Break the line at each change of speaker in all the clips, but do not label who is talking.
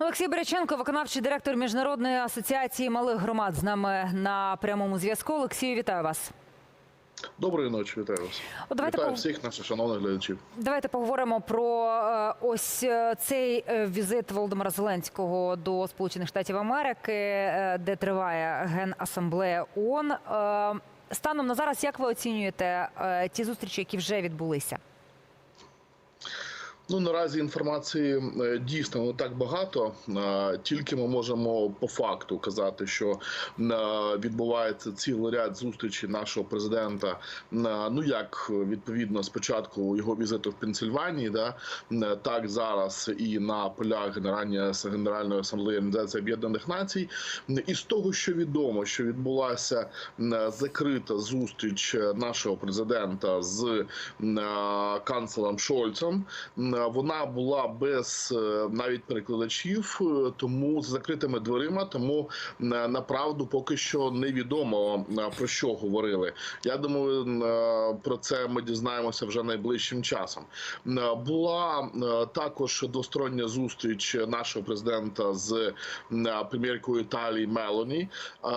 Олексій Береченко, виконавчий директор міжнародної асоціації малих громад, з нами на прямому зв'язку. Олексію, вітаю вас.
Доброї ночі, вітаю вас.
От давайте
вітаю
пог-
всіх наших шановних глядачів.
Давайте поговоримо про е, ось е, цей е, візит Володимира Зеленського до Сполучених Штатів Америки, де триває генасамблея ООН. Станом на зараз, як ви оцінюєте ті зустрічі, які вже відбулися?
Ну наразі інформації е, дійсно не так багато. Тільки ми можемо по факту казати, що е, відбувається цілий ряд зустрічей нашого президента. е, Ну як відповідно спочатку його візиту в Пенсильванії, да так зараз і на полях Генеральної Генеральної асамблеї Організації Об'єднаних Націй. І з того, що відомо, що відбулася закрита зустріч нашого президента з канцлером Шольцем. М, Вона була без е, навіть перекладачів, е, тому з закритими дверима. Тому е, направду поки що невідомо е, про що говорили. Я думаю, е, про це ми дізнаємося вже найближчим часом. Е, Була е, також двостороння зустріч нашого президента з е, прем'єркою Італії Мелоні. Е,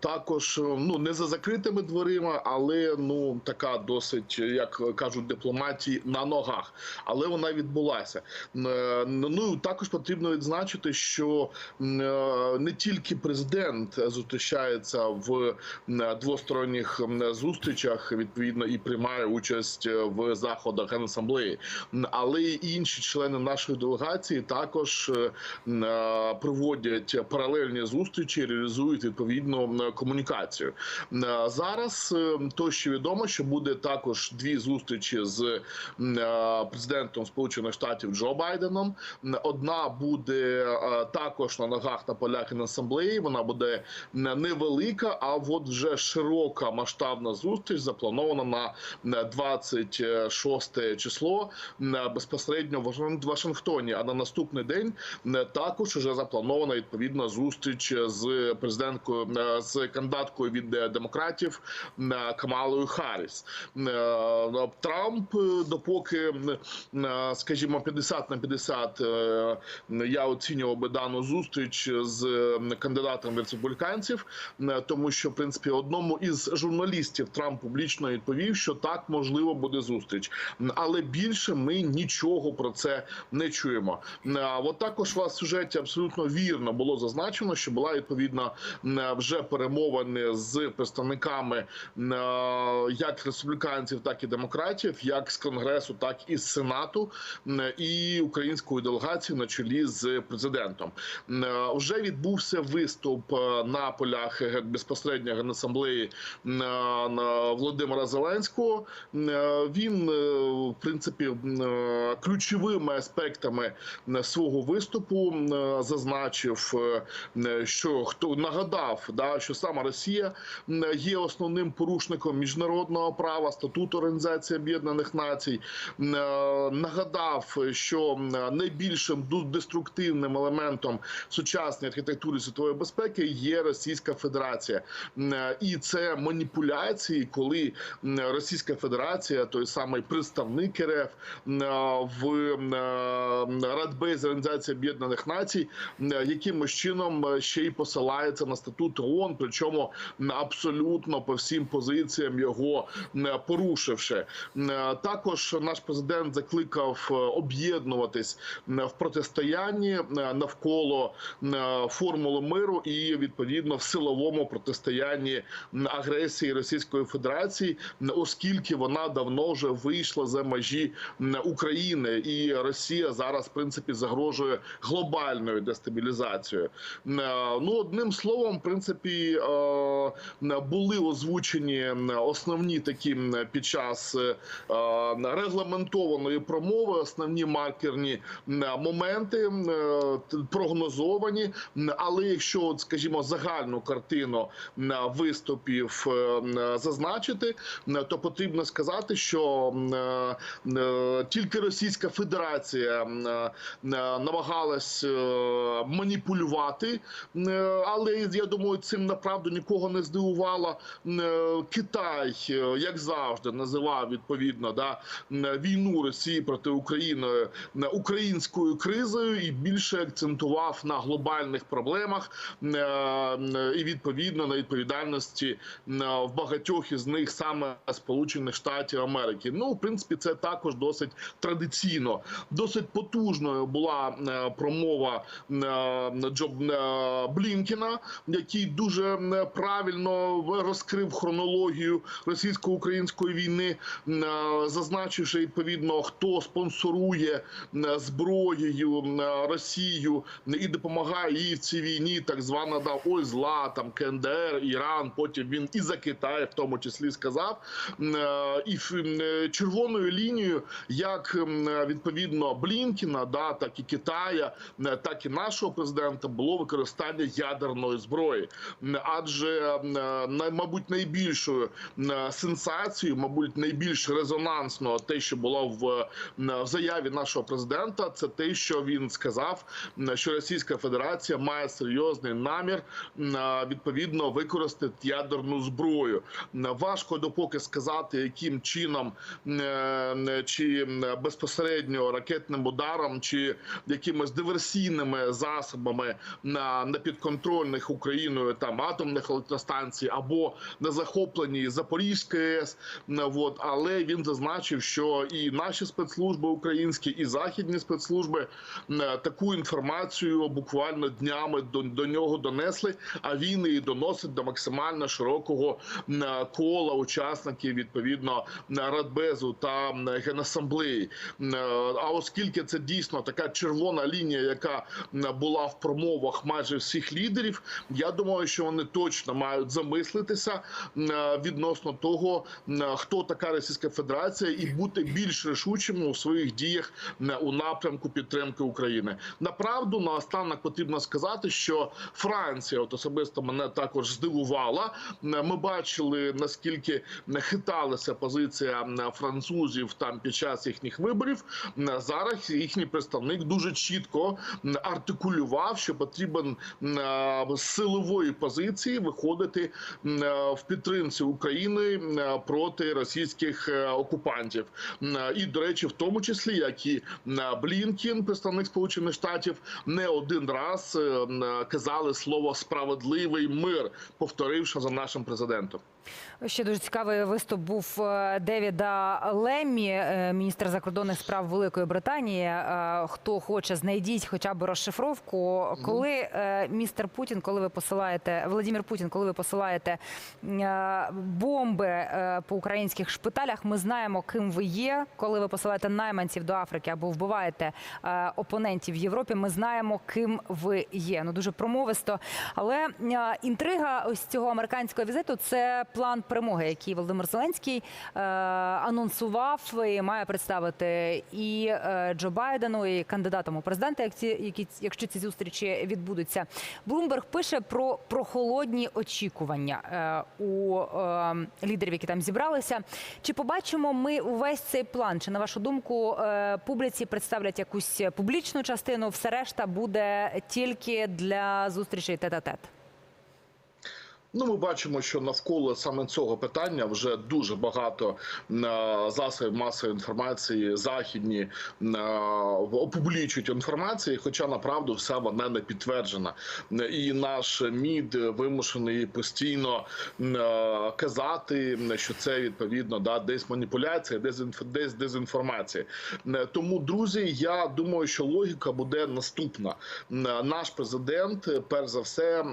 Також ну не за закритими дверима, але ну така досить, як кажуть дипломатії, на ногах. Але вона відбулася. Е, Ну також потрібно відзначити, що е, не тільки президент зустрічається в двосторонніх зустрічах, відповідно, і приймає участь в заходах генасамблеї, але й інші члени нашої делегації також е, е, проводять паралельні зустрічі, реалізують відповідну комунікацію. Е, Зараз е, то, що відомо, що буде також дві зустрічі з е, президентом Сполучених Штатів Джо Байденом. Одна буде е, також на ногах на полях асамблеї. Вона буде невелика, а от вже широка масштабна зустріч запланована на м, 26 число безпосередньо в Вашингтоні. А на наступний день також вже запланована відповідна зустріч з президенткою з кандидаткою від е, демократів Камалою Харріс. Е, Трамп, допоки, скажімо, 50 на 50, е, я оцінював би дану зустріч з м, кандидатом республіканців, е, тому що в принципі одному із журналістів Трамп публічно відповів, що так можливо буде зустріч, але більше ми нічого про це не чуємо. От також у вас в сюжеті абсолютно вірно було зазначено, що була відповідно м, вже перемовини з представниками е, як республіканців, так і демократів, як з конгресу, так і з сенату і українською делегацією на чолі з президентом. Е, Вже відбувся виступ е, на полях ге- безпосередньо генасамблеї е, на Володимира Зеленського. Е, Він е, в принципі е, ключовими аспектами свого виступу е, зазначив, е, що хто нагадав, да, що саме Росія є основним порушником міжнародного права статуту Організації Об'єднаних Націй. Нагадав, що найбільшим деструктивним елементом сучасної архітектури світової безпеки є Російська Федерація, е, і це маніпуляції, коли Російська Федерація, той самий представник РФ е, в е, Радбезі Організації Об'єднаних Націй, якимось чином ще й посилається на статут ООН, причому абсолютно по всім позиціям його порушивши. Також наш президент закликав е, об'єднуватись м, в протистоянні е, навколо е, формули миру і відповідно в силовому протистоянні агресії Російської Федерації, оскільки вона давно вже вийшла за межі України, і Росія зараз в принципі загрожує глобальною дестабілізацією. Е, Ну одним словом, в принципі, е, були озвучені основні такі під час е, е, регламентованої промови, основні маркерні моменти е, прогнозовані. Але якщо, скажімо, загальну картину виступів е, зазначити, то потрібно сказати, що е, е, тільки Російська Федерація е, намагалась е, маніпулювати, е, але я думаю, цим направду нікого не здивувало. Е, Китай, е, як завжди, називав відповідно да війну Росії проти керувати Україною е, українською кризою і більше акцентував на глобальних проблемах е, і відповідно на відповідальності в багатьох із них саме Сполучених Штатів Америки. Ну, в принципі, це також досить традиційно, досить потужною була е, промова Джо Блінкіна, який дуже правильно розкрив хронологію російсько-української війни, зазначивши відповідно, хто спонсорує зброєю Росію і допомагає їй в цій війні, так звана да ой зла, там КНДР, Іран. Потім він і за Китай, в тому числі сказав. Е, І е, червоною лінією, як відповідно Блінкіна, да так і Китая, так і нашого президента було використання ядерної зброї. Адже е, мабуть найбільшою сенсацією, мабуть, найбільш резонансно те, що було в, в заяві нашого президента, це те, що він сказав, що Російська Федерація має серйозний намір відповідно використати ядерну зброю. Важко допоки сказати, яким чином е, чи безпосередньо ракетним ударом, чи якимись диверсійними засобами на, на підконтрольних Україною там атомних електростанцій або на захопленій Запорізької АЕС. От, але він зазначив, що і наші спецслужби українські, і західні спецслужби таку інформацію буквально днями до, до нього донесли. А він її доносить до максимально широкого кола учасників відповідно Радбезу та Генасамблеї. А оскільки це дійсно така червона лінія, яка була в промовах майже всіх лідерів, я думаю, що вони точно мають замислитися відносно того, хто така Російська Федерація, і бути більш рішучими у своїх діях у напрямку підтримки України. Направду наостанок потрібно сказати, що Франція, от особисто мене також здивувала. Ми бачили наскільки хиталася позиція французів там під час їхніх виборів. Зараз їхній представник дуже чітко артикулював, що потрібен з силової позиції виходити е, в підтримці України е, проти російських е, окупантів. І до речі, в тому числі як і Блінкін, представник Сполучених Штатів, не один раз е, казали слово справедливий мир, повторивши за нашим президентом.
Ще дуже цікавий виступ був е, Девіда Леммі, е, міністра закордонних справ Великої Британії. Е, Хто хоче, знайдіть хоча б розшифровку. Коли містер Путін, коли ви посилаєте Володимир Путін, коли ви посилаєте бомби по українських шпиталях, ми знаємо, ким ви є. Коли ви посилаєте найманців до Африки або вбиваєте опонентів в Європі, ми знаємо, ким ви є. Ну дуже промовисто. Але інтрига ось цього американського візиту це план перемоги, який Володимир Зеленський е, анонсував і має представити і е, Джо Байдену, і кандидатам у президенти, як ці, які, якщо ці зустрічі відбудуться. Блумберг пише про прохолодні очікування е, у е, лідерів, які там зібралися. Чи побачимо ми увесь цей план? Чи на вашу думку е, публіці представлять якусь публічну частину? Все решта буде тільки для зустрічей тет-а-тет?
Ну, ми бачимо, що навколо саме цього питання вже дуже багато е, засобів масової інформації західні е, опублічують інформації, хоча направду все вона не підтверджена. І наш мід вимушений постійно е, казати, що це відповідно да десь маніпуляція, десь дезінформація. Тому, друзі, я думаю, що логіка буде наступна. Наш президент, перш за все,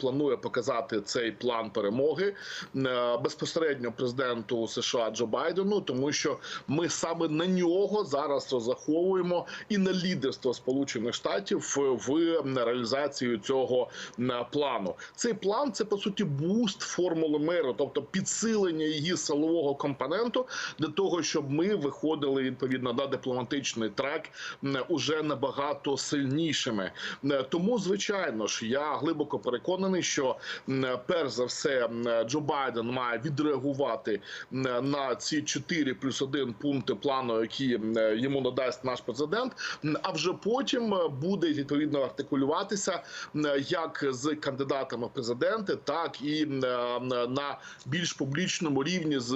планує показати цей план перемоги е, безпосередньо президенту США Джо Байдену, тому що ми саме на нього зараз розраховуємо і на лідерство Сполучених Штатів в реалізацію цього е, плану. Цей план це по суті буст формули миру, тобто підсилення її силового компоненту для того, щоб ми виходили відповідно на дипломатичний трек уже набагато сильнішими. Е, Тому, звичайно ж, я глибоко переконаний, що перш за все е, Джо Байден має відреагувати е, на ці 4 плюс 1 пункти плану, які е, йому надасть наш президент. А вже потім е, буде відповідно артикулюватися е, як з кандидатами в президенти, так і е, на більш публічному рівні з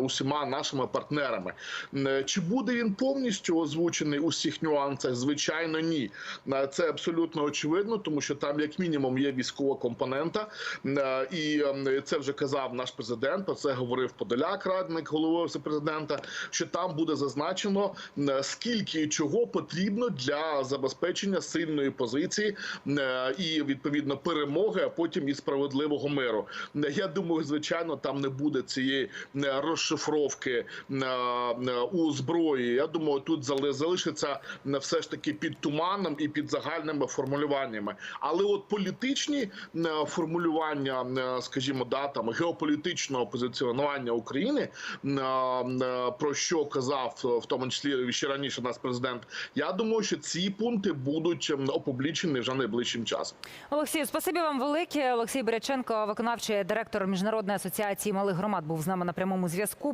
усіма нашими партнерами. Чи буде він повністю озвучений у всіх нюансах? Звичайно, ні. Е, Це абсолютно очевидно, тому що там, як мінімум, є військова компонента, Е, і е, це вже казав наш президент. Про це говорив Подоляк, радник голови президента. Що там буде зазначено е, скільки і чого потрібно для забезпечення сильної позиції е, і відповідно перемоги, а потім і справедливого миру. Е, Я думаю, звичайно, там не буде цієї е, розшифровки е, е, у зброї. Я думаю, тут залишиться е, все ж таки під туманом і під загальними формулюваннями. Але от політичні е, формулювання, е, скажімо, да, там геополітичного позиціонування України, е, е, про що казав в тому числі ще раніше нас президент. Я думаю, що ці пункти будуть опублічені вже найближчим часом.
Олексій, спасибі вам велике. Олексій Боряченко, виконавчий директор міжнародної асоціації малих громад, був з нами на прямому зв'язку.